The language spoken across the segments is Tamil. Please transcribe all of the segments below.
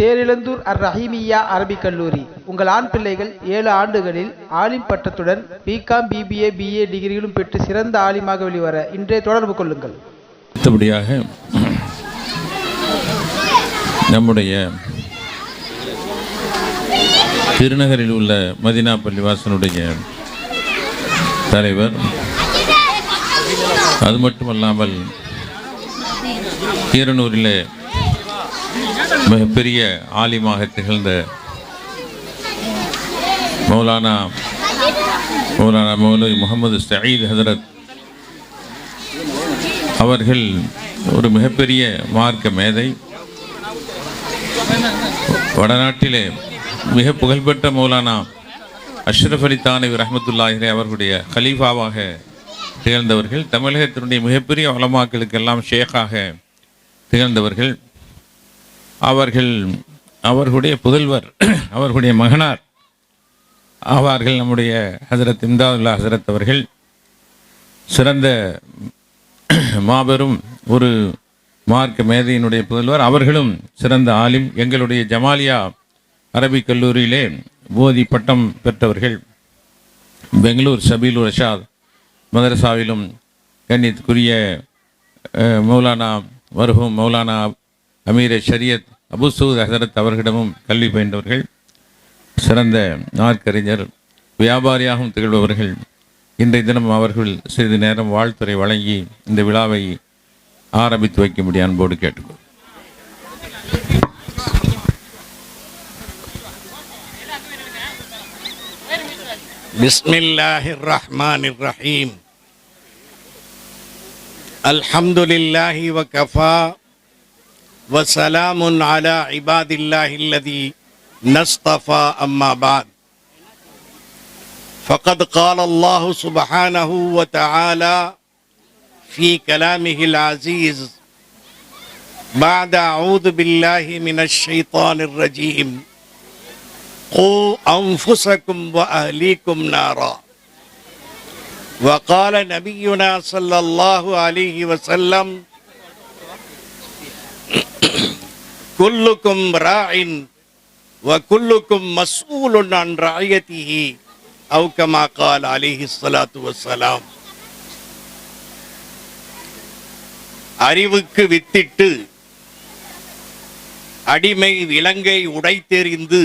தேரிழந்தூர் அர் ரஹீமியா அரபிக் கல்லூரி. உங்கள் ஆண் பிள்ளைகள் ஏழு ஆண்டுகளில் ஆலிம் பட்டத்துடன் பிகாம் பிபிஏ பிஏ டிகிரிகளும் பெற்று சிறந்த ஆலிமாக வெளிவர இன்றே தொடர்பு கொள்ளுங்கள். அடுத்தபடியாக நம்முடைய திருநகரில் உள்ள மதினா பள்ளிவாசனுடைய தலைவர். அது மட்டுமல்லாமல் கீரனூரில் மிகப்பெரிய ஆலிமாக திகழ்ந்த மௌலானா மௌலானா மௌலவி முகமது சயீத் ஹதரத் அவர்கள் ஒரு மிகப்பெரிய மார்க்க மேதை. வடநாட்டிலே மிக புகழ்பெற்ற மௌலானா அஷ்ரஃப் அலி தானவி ரஹமத்துல்லாஹிரே அவர்களுடைய கலீஃபாவாக திகழ்ந்தவர்கள். தமிழகத்தினுடைய மிகப்பெரிய வளமாக்களுக்கெல்லாம் ஷேக்காக திகழ்ந்தவர்கள். அவர்கள் அவர்களுடைய புதல்வர் அவர்களுடைய மகனார் ஆவார்கள் நம்முடைய ஹசரத் இம்தாதுல்லா ஹசரத் அவர்கள் சிறந்த மாபெரும் ஒரு மார்க் மேதையினுடைய புதல்வர் அவர்களும் சிறந்த ஆலிம் எங்களுடைய ஜமாலியா அரபிக் கல்லூரியிலே போதி பட்டம் பெற்றவர்கள் பெங்களூர் சபீல் ரஷாத் மதரசாவிலும் கண்ணியத்துக்குரிய மௌலானா வருகும் மௌலானா அமீர ஷரியத் அபு சூத் ஹசரத் அவர்களிடமும் கல்வி பயின்றவர்கள் சிறந்த நாற்கறிஞர் வியாபாரியாகவும் திகழ்பவர்கள் இன்றைய தினம் அவர்கள் சிறிது நேரம் வாழ்த்துறை வழங்கி இந்த விழாவை ஆரம்பித்து வைக்கும்படி அன்போடு கேட்டுக்கொள் بسم الله الرحمن الرحيم الحمد لله وكفى وسلام على عباد الله الذي نصطفى أما بعد. فقد قال الله سبحانه وتعالى في كلامه العزيز بعد أعوذ بالله من الشيطان الرجيم قوا أنفسكم وأهليكم نارا. وقال نبينا صلى الله عليه وسلم குல்லுக்கும் ராயின் வ குல்லுக்கும் மசூலுன் அன் ராயத்திஹி அவுக்கமா கால் அறிவுக்கு வித்திட்டு அடிமை விலங்கை உடைத்தெறிந்து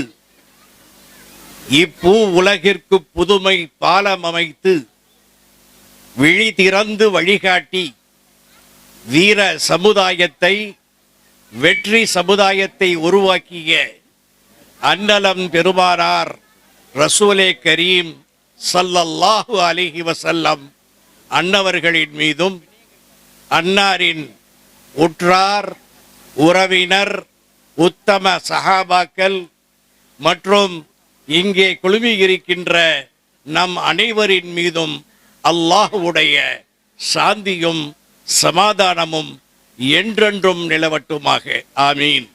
இப்பூ உலகிற்கு புதுமை பாலம் அமைத்து விழி திறந்து வழிகாட்டி வீர சமுதாயத்தை வெற்றி சமுதாயத்தை உருவாக்கிய அன்னலம் பெருமானார் ரசூலே கரீம் சல்லல்லாஹு அலிஹி வசல்லம் அன்னவர்களின் மீதும் அன்னாரின் உற்றார் உறவினர் உத்தம சஹாபாக்கள் மற்றும் இங்கே குழுமியிருக்கின்ற நம் அனைவரின் மீதும் அல்லாஹுடைய சாந்தியும் சமாதானமும் என்றென்றும் நிலவட்டுமாக. ஆமீன்.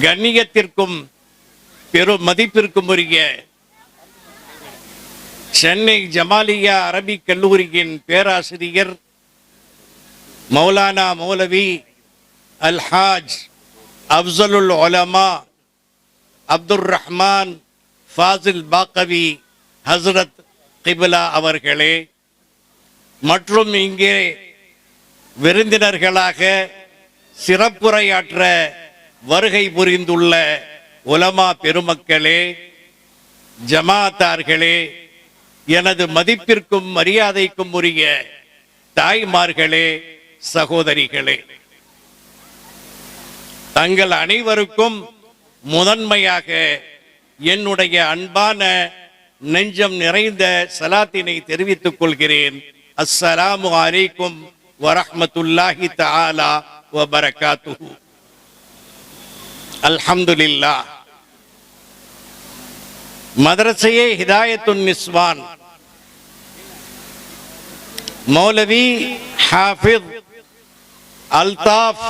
கண்ணியத்திற்கும் பெரும் மதிப்பிற்கும் உரிய சென்னை ஜமாலியா அரபிக் கல்லூரியின் பேராசிரியர் மௌலானா மௌலவி அல்ஹாஜ் அப்சலுல் ஒலமா அப்துர் ரஹ்மான் ஃபாசில் பாக்கவி ஹஸ்ரத் கிபிலா அவர்களே. மற்றும் இங்கே விருந்தினர்களாக சிறப்புரையாற்ற வருகை புரிந்துள்ள உலமா பெருமக்களே ஜமாத்தார்களே எனது மதிப்பிற்கும் மரியாதைக்கும் உரிய தாய்மார்களே சகோதரிகளே. தங்கள் அனைவருக்கும் முதன்மையாக என்னுடைய அன்பான நெஞ்சம் நிறைந்த சலாத்தினை தெரிவித்துக் கொள்கிறேன். அஸ்ஸலாமு அலைக்கும் வரஹ்மத்துல்லாஹி தாலா வபரகாத்து பரகாத்துஹு. மதரசையே ஹிதாயத்துன் நிஸ்வான். மௌலவி ஹாஃபிஸ் அல்தாஃப்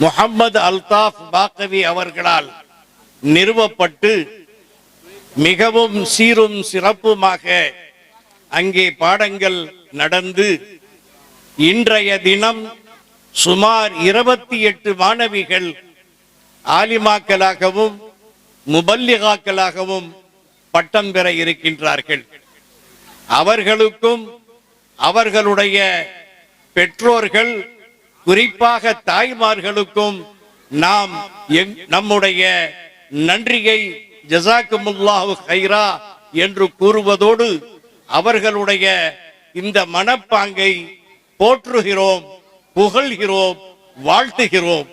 முஹம்மது அல்தாஃப் பாக்கவி அவர்களால் நிறுவப்பட்டு மிகவும் சீரும் சிறப்புமாக அங்கே பாடங்கள் நடந்து இன்றைய தினம் சுமார் இருபத்தி எட்டு மாணவிகள் ஆலிமாக்களாகவும் முபல்லிகாக்களாகவும் பட்டம் பெற இருக்கின்றார்கள். அவர்களுக்கும் அவர்களுடைய பெற்றோர்கள் குறிப்பாக தாய்மார்களுக்கும் நாம் நம்முடைய நன்றியை ஜசாக்குமுல்லாஹு ஹைரா என்று கூறுவதோடு அவர்களுடைய இந்த மனப்பாங்கை போற்றுகிறோம் புகழ்கிறோம் வாழ்த்துகிறோம்.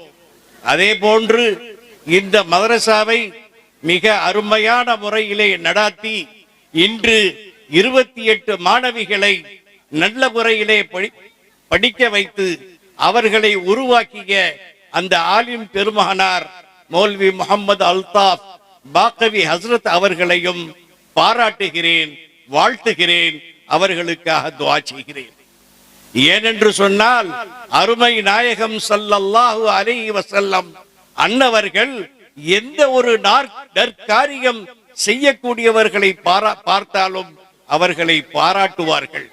அதே போன்று இந்த மதரசாவை மிக அருமையான முறையிலே நடாத்தி இன்று இருபத்தி எட்டு மாணவிகளை நல்ல முறையிலே படி- படிக்க வைத்து அவர்களை உருவாக்கிய அந்த ஆலிம் பெருமகனார் மௌல்வி முகமது அல்தாப் பாக்கவி ஹஸ்ரத் அவர்களையும் பாராட்டுகிறேன் வாழ்த்துகிறேன் அவர்களுக்காக துவா செய்கிறேன். ஏனென்று சொன்னால் அருமை நாயகம் சல்லல்லாஹு அலைஹி வசல்லம் அன்னவர்கள் எந்த ஒரு நற்காரியம் செய்யக்கூடியவர்களை பாரா பார்த்தாலும் அவர்களை பாராட்டுவார்கள்.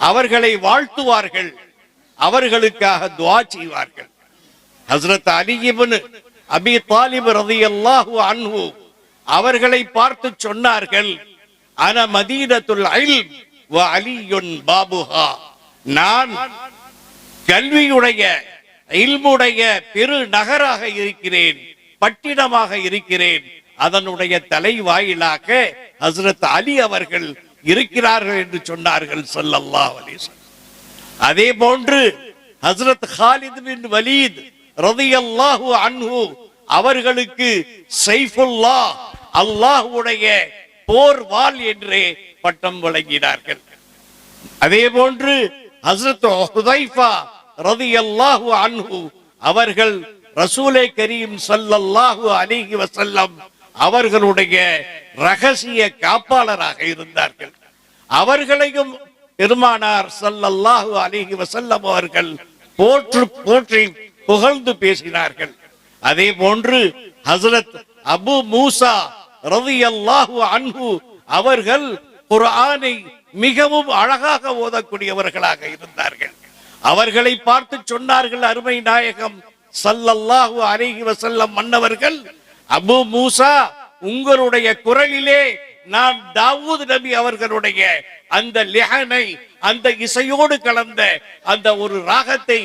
அவர்களை வாழ்த்துவார்கள். அவர்களுக்காக துவா செய்வார்கள். ஹஸ்ரத் அலி அபி தாலிப் ரலியல்லாஹு அன்ஹு அவர்களை பார்த்து சொன்னார்கள் அன மதீனத்துல் இல்ம் அலியுன் பாபுஹா. நான் கல்வியுடைய இல்முடைய பெரு நகராக இருக்கிறேன் பட்டினமாக இருக்கிறேன். அதனுடைய தலைவாயிலாக ஹசரத் அலி அவர்கள் இருக்கிறார்கள் என்று சொன்னார்கள் சொல்லல்லா அலைஹி அதே போன்று ஹஸ்ரத் ஹாலித் பின் வலீத் ரதியல்லாஹு அன்ஹு அவர்களுக்கு சைஃபுல்லா அல்லாஹ்வுடைய போர் வாள் என்றே பட்டம் வழங்கினார்கள். அதே போன்று அன்ஹு அவர்கள் ரசூலே கரீம் ஸல்லல்லாஹு அலிஹி வசல்லம் அவர்களுடைய ரகசிய காப்பாளராக இருந்தார்கள். அவர்களையும் பெருமானார் ஸல்லல்லாஹு அலிஹி வசல்லம் அவர்கள் போற்று போற்றி புகழ்ந்து பேசினார்கள். அதே போன்று ஹஸ்ரத் அபு மூசா ரலியல்லாஹு அன்ஹு அவர்கள் குரானை மிகவும் அழகாக ஓதக்கூடியவர்களாக இருந்தார்கள். அவர்களை பார்த்து சொன்னார்கள் அருமை நாயகம் சல்லல்லாஹு அலைஹி வஸல்லம் மன்னவர்கள் அபு மூசா உங்களுடைய குரலிலே நான் தாவூத் நபி அவர்களுடைய அந்த லிஹனை அந்த இசையோடு கலந்த அந்த ஒரு ராகத்தை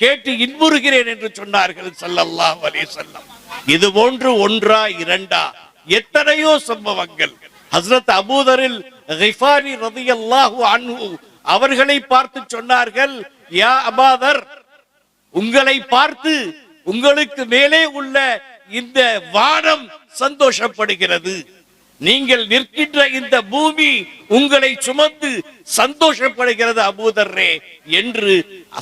கேட்டு இன்புறுகிறேன் என்று சொன்னார்கள் ஸல்லல்லாஹு அலி செல்லம் இது போன்று ஒன்றா இரண்டா? எத்தனையோ சம்பவங்கள். ஹஸ்ரத் அபூதரில் ரைஃபாரி ரதி அல்லாஹு அன்ஹு அவர்களை பார்த்து சொன்னார்கள் யா அபாதர் உங்களை பார்த்து உங்களுக்கு மேலே உள்ள இந்த வானம் சந்தோஷப்படுகிறது. நீங்கள் நிற்கின்ற இந்த பூமி உங்களை சுமந்து சந்தோஷப்படுகிறது அபூதர்ரே என்று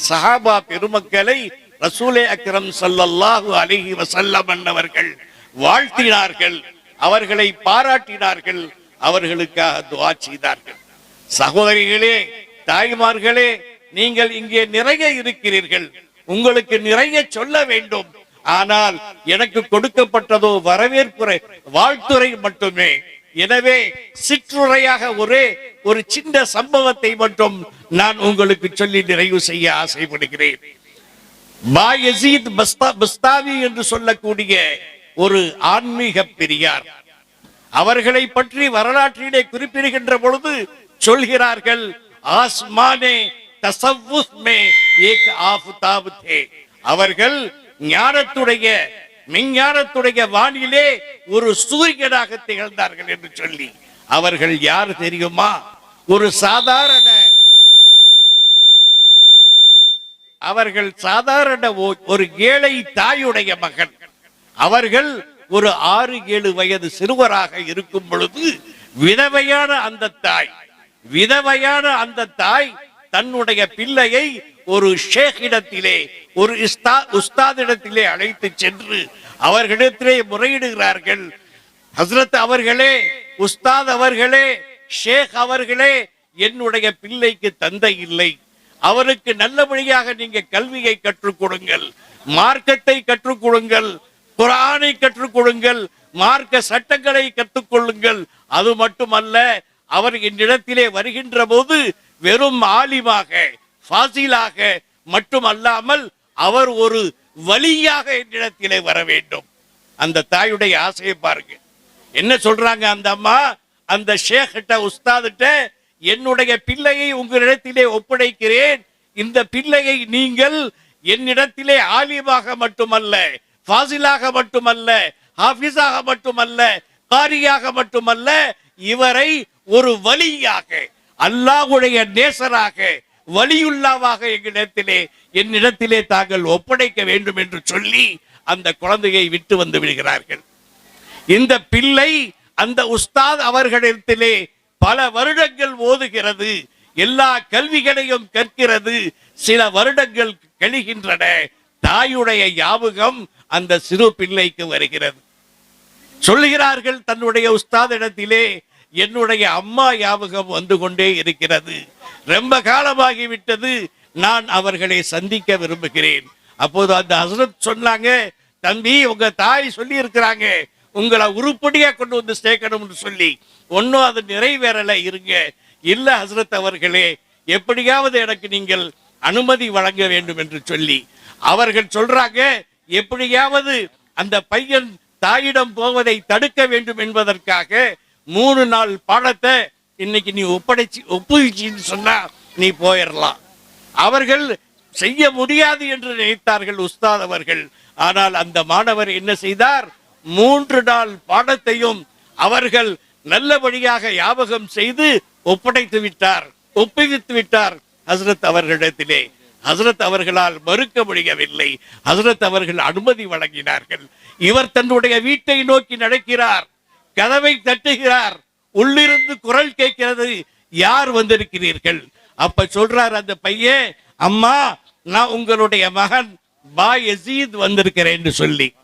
சஹாபா பெருமக்களை ரசூலே அக்ரம் சல்லல்லாஹு அலிஹி வசல்லம் அன்னவர்கள் வாழ்த்தினார்கள் அவர்களை பாராட்டினார்கள். அவர்களுக்காக துவா செய்தார்கள். சகோதரிகளே தாய்மார்களே நீங்கள் இங்கே நிறைய இருக்கிறீர்கள். உங்களுக்கு நிறைய சொல்ல வேண்டும். ஆனால் எனக்கு கொடுக்கப்பட்டதோ வரவேற்புரை வாழ்த்துரை மட்டுமே. எனவே சிற்றுரையாக ஒரே ஒரு சின்ன சம்பவத்தை மட்டும் நான் உங்களுக்கு சொல்லி நிறைவு செய்ய ஆசைப்படுகிறேன். பஸ்தாவி என்று சொல்லக்கூடிய ஒரு ஆன்மீக பெரியார். அவர்களை பற்றி வரலாற்றிலே குறிப்பிடுகின்ற பொழுது சொல்கிறார்கள் ஆஸ்மானே தசவ்வுஃப் மே ஏக் ஆஃப்தாப் தே அவர்கள் ஞானத்துடைய மெஞ்ஞானத்துடைய வானிலே ஒரு சூரியனாக திகழ்ந்தார்கள் என்று சொல்லி அவர்கள் யார் தெரியுமா? ஒரு சாதாரண அவர்கள் சாதாரண ஒரு ஏழை தாயுடைய மகன். அவர்கள் ஒரு ஆறு ஏழு வயது சிறுவராக இருக்கும் பொழுது விதவையான அந்த தாய் விதவையான அந்த தாய் தன்னுடைய பிள்ளையை ஒரு ஷேக்கிடத்திலே ஒரு இஸ்தா- உஸ்தாதிடத்திலே அழைத்து சென்று அவர்களிடத்திலே முறையிடுகிறார்கள். ஹஸ்ரத் அவர்களே உஸ்தாத் அவர்களே ஷேக் அவர்களே என்னுடைய பிள்ளைக்கு தந்தை இல்லை. அவருக்கு நல்லபடியாக நீங்க கல்வியை கற்றுக் கொடுங்கள் மார்க்கத்தை கற்றுக் கொடுங்கள் குரானை கற்றுக் கொடுங்கள் மார்க்க சட்டங்களை கற்றுக்கொள்ளுங்கள் அது மட்டுமல்ல அவர் என்னிடத்திலே வருகின்ற போது வெறும் ஆலிமாக ஃபாசிலாக மட்டுமல்லாமல் அவர் ஒரு வழியாக என்னிடத்திலே வர வேண்டும். அந்த தாயுடைய ஆசையை பாருங்க. என்ன சொல்றாங்க அந்த அம்மா? அந்த ஷேக்கிட்ட உஸ்தாதிட்ட என்னுடைய பிள்ளையை உங்களிடத்திலே ஒப்படைக்கிறேன். இந்த பிள்ளையை நீங்கள் என்னிடத்திலே ஆலிமாக மட்டுமல்ல ஃபாசிலாக மட்டுமல்ல ஹாஃபிஸாக மட்டுமல்ல காரியாக மட்டுமல்ல இவரை ஒரு வலியாக அல்லாஹுடைய நேசராக வலியுல்லாவாக எங்களிடத்திலே என்னிடத்திலே தாங்கள் ஒப்படைக்க வேண்டும் என்று சொல்லி அந்த குழந்தையை விட்டு வந்து விடுகிறார்கள். இந்த பிள்ளை அந்த உஸ்தாத் அவர்களிடத்திலே பல வருடங்கள் ஓதுகிறது எல்லா கல்விகளையும் கற்கிறது சில வருடங்கள் கழிகின்றன. தாயுடைய ஞாபகம் அந்த சிறு பிள்ளைக்கு வருகிறது. சொல்லுகிறார்கள் தன்னுடைய உஸ்தாதிடத்திலே என்னுடைய அம்மா ஞாபகம் வந்து கொண்டே இருக்கிறது. ரொம்ப காலமாகிவிட்டது. நான் அவர்களை சந்திக்க விரும்புகிறேன். அப்போது அந்த ஹசரத் சொன்னாங்க தம்பி உங்க தாய் சொல்லி இருக்கிறாங்க உங்களை உருப்படியா கொண்டு வந்து சேர்க்கணும்னு சொல்லி. ஒன்னும் அது நிறைவேறல இருங்க. இல்ல ஹசரத் அவர்களே எப்படியாவது எனக்கு நீங்கள் அனுமதி வழங்க வேண்டும் என்று சொல்லி அவர்கள் சொல்றாங்க எப்படியாவது அந்த பையன் தாயிடம் போவதை தடுக்க வேண்டும் என்பதற்காக மூணு நாள் பாடத்தை இன்னைக்கு நீ ஒப்படைச்சு ஒப்புவிச்சின்னு சொன்னா நீ போயிடலாம் அவர்கள் செய்ய முடியாது என்று நினைத்தார்கள் உஸ்தாத் அவர்கள். ஆனால் அந்த மாணவர் என்ன செய்தார்? மூன்று நாள் பாடத்தையும் அவர்கள் நல்லபடியாக ஞாபகம் செய்து ஒப்படைத்து விட்டார் ஒப்புவித்து விட்டார். ஹசரத் அவர்களிடத்திலே ஹசரத் அவர்களால் மறுக்க முடியவில்லை. ஹசரத் அவர்கள் அனுமதி வழங்கினார்கள். இவர் தன்னுடைய வீட்டை நோக்கி நடக்கிறார். கதவை தட்டுகிறார். உள்ளிருந்து குரல் கேட்கிறது. யார் வந்திருக்கிறீர்கள்? அப்ப சொல்றார் அந்த பையன் அம்மா நான் உங்களுடைய மகன் பா யசீத் வந்திருக்கிறேன்னு சொல்லி.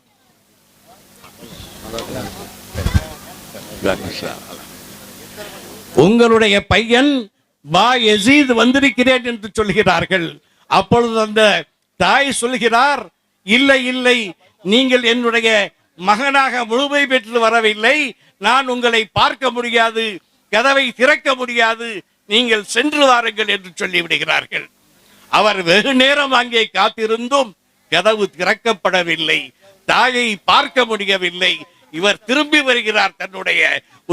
உங்களுடைய பையன் வா எசீத் வந்திருக்கிறேன் என்று சொல்கிறார்கள். அப்பொழுது அந்த தாய் சொல்கிறார் இல்லை இல்லை நீங்கள் என்னுடைய மகனாக முழுமை பெற்று வரவில்லை. நான் உங்களை பார்க்க முடியாது கதவை திறக்க முடியாது. நீங்கள் சென்று வாருங்கள் என்று சொல்லிவிடுகிறார்கள். அவர் வெகு நேரம் அங்கே காத்திருந்தும் கதவு திறக்கப்படவில்லை தாயை பார்க்க முடியவில்லை. இவர் திரும்பி வருகிறார் தன்னுடைய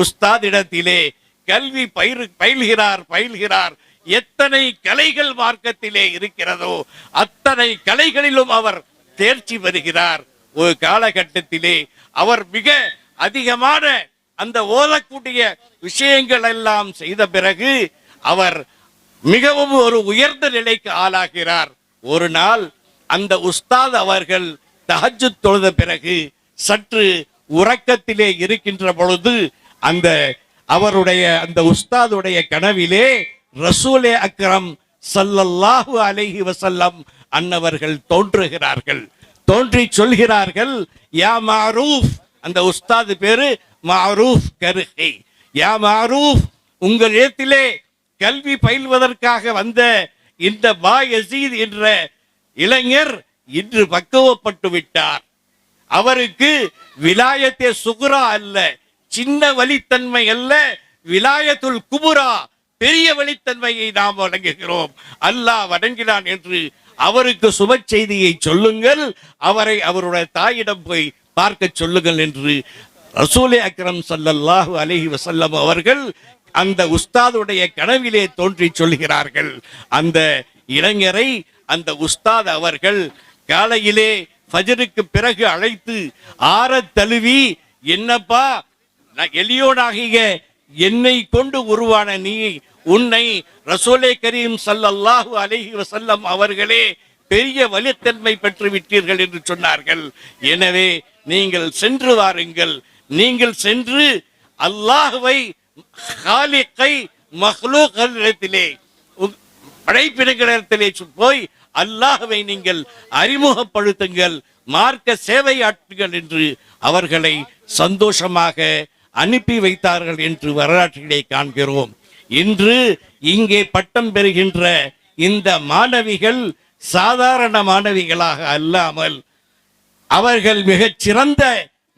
உஸ்தாதிடத்திலே. கல்வி பயிர் பயில்கிறார் பயில்கிறார். எத்தனை கலைகள் மார்க்கத்திலே இருக்கிறதோ அத்தனை கலைகளிலும் அவர் தேர்ச்சி வருகிறார் ஒரு காலகட்டத்திலே அவர் மிக அதிகமான அந்த ஓதக்கூடிய விஷயங்கள் எல்லாம் செய்த பிறகு அவர் மிகவும் ஒரு உயர்ந்த நிலைக்கு ஆளாகிறார். ஒரு நாள் அந்த உஸ்தாத் அவர்கள் தஹஜ்ஜுத் தொழுத பிறகு சற்று உறக்கத்திலே இருக்கின்ற பொழுது அந்த அவருடைய அந்த உஸ்தாதுடைய கனவிலே ரசூலே அக்ரம் சல்லல்லாஹு அலைஹி வசல்லம் அன்னவர்கள் தோன்றுகிறார்கள். தோன்றி சொல்கிறார்கள் யா மாரூஃப். அந்த உஸ்தாது பேரு மாரூஃப் கருகை. யா மாரூஃப் உங்கள் இடத்திலே கல்வி பயில்வதற்காக வந்த இந்த பா யசீத் என்ற இளைஞர் இன்று பக்குவப்பட்டு விட்டார். அவருக்கு விலாயத்தே சுகுரா அல்ல. சின்ன வலித்தன்மை அல்ல விலாயத்துல் குபுரா பெரிய வழித்தன்மையை நாம் வணங்குகிறோம். அல்லாஹ் வணங்கினான் என்று அவருக்கு சுப செய்தியை சொல்லுங்கள் அவரை அவருடைய தாயிடம் போய் பார்க்க சொல்லுங்கள் என்று ரசூலே அக்ரம் சல்லல்லாஹு அலஹி வசல்லம் அவர்கள் அந்த உஸ்தாதுடைய கனவிலே தோன்றி சொல்கிறார்கள். அந்த இளைஞரை அந்த உஸ்தாத் அவர்கள் காலையிலே ஃபஜருக்கு பிறகு அழைத்து ஆற தழுவி என்னப்பா எளியோனாகிய என்னை கொண்டு உருவான நீ உன்னை ரசோலே கரீம் ஸல்லல்லாஹு அலஹி வசல்லம் அவர்களே பெரிய வலித்தன்மை பெற்று விட்டீர்கள் என்று சொன்னார்கள். எனவே நீங்கள் சென்று வாருங்கள். நீங்கள் சென்று அல்லாஹுவை ஹாலிக்கை மஹ்லூக்களிடத்திலே படைப்பினங்களிடத்திலே போய் அல்லாஹுவை நீங்கள் அறிமுகப்படுத்துங்கள் மார்க்க சேவை ஆற்றுங்கள் என்று அவர்களை சந்தோஷமாக அனுப்பி வைத்தார்கள் என்று வரலாற்றிலே காண்கிறோம். இன்று இங்கே பட்டம் பெறுகின்ற இந்த மாணவிகள் சாதாரண மாணவிகளாக அல்லாமல் அவர்கள் மிகச் சிறந்த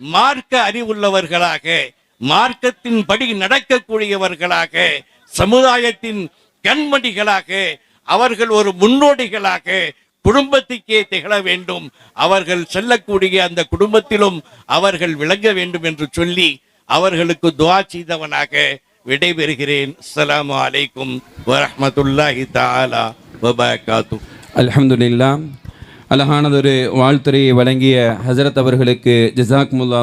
மார்க்க அறிவுள்ளவர்களாக மார்க்கத்தின் படி நடக்கக்கூடியவர்களாக சமுதாயத்தின் கண்மணிகளாக அவர்கள் ஒரு முன்னோடிகளாக குடும்பத்துக்கே திகழ வேண்டும். அவர்கள் செல்லக்கூடிய அந்த குடும்பத்திலும் அவர்கள் விளங்க வேண்டும் என்று சொல்லி அவர்களுக்கு துவா செய்தவனாக விடைபெறுகிறேன். அஸ்லாம் அலைக்கும் வரமத்துல்லாஹி தாலா வபரகாத்துஹு. அல்ஹம்துலில்லா அழகானதொரு வாழ்த்துறையை வழங்கிய ஹசரத் அவர்களுக்கு ஜசாக்முல்லா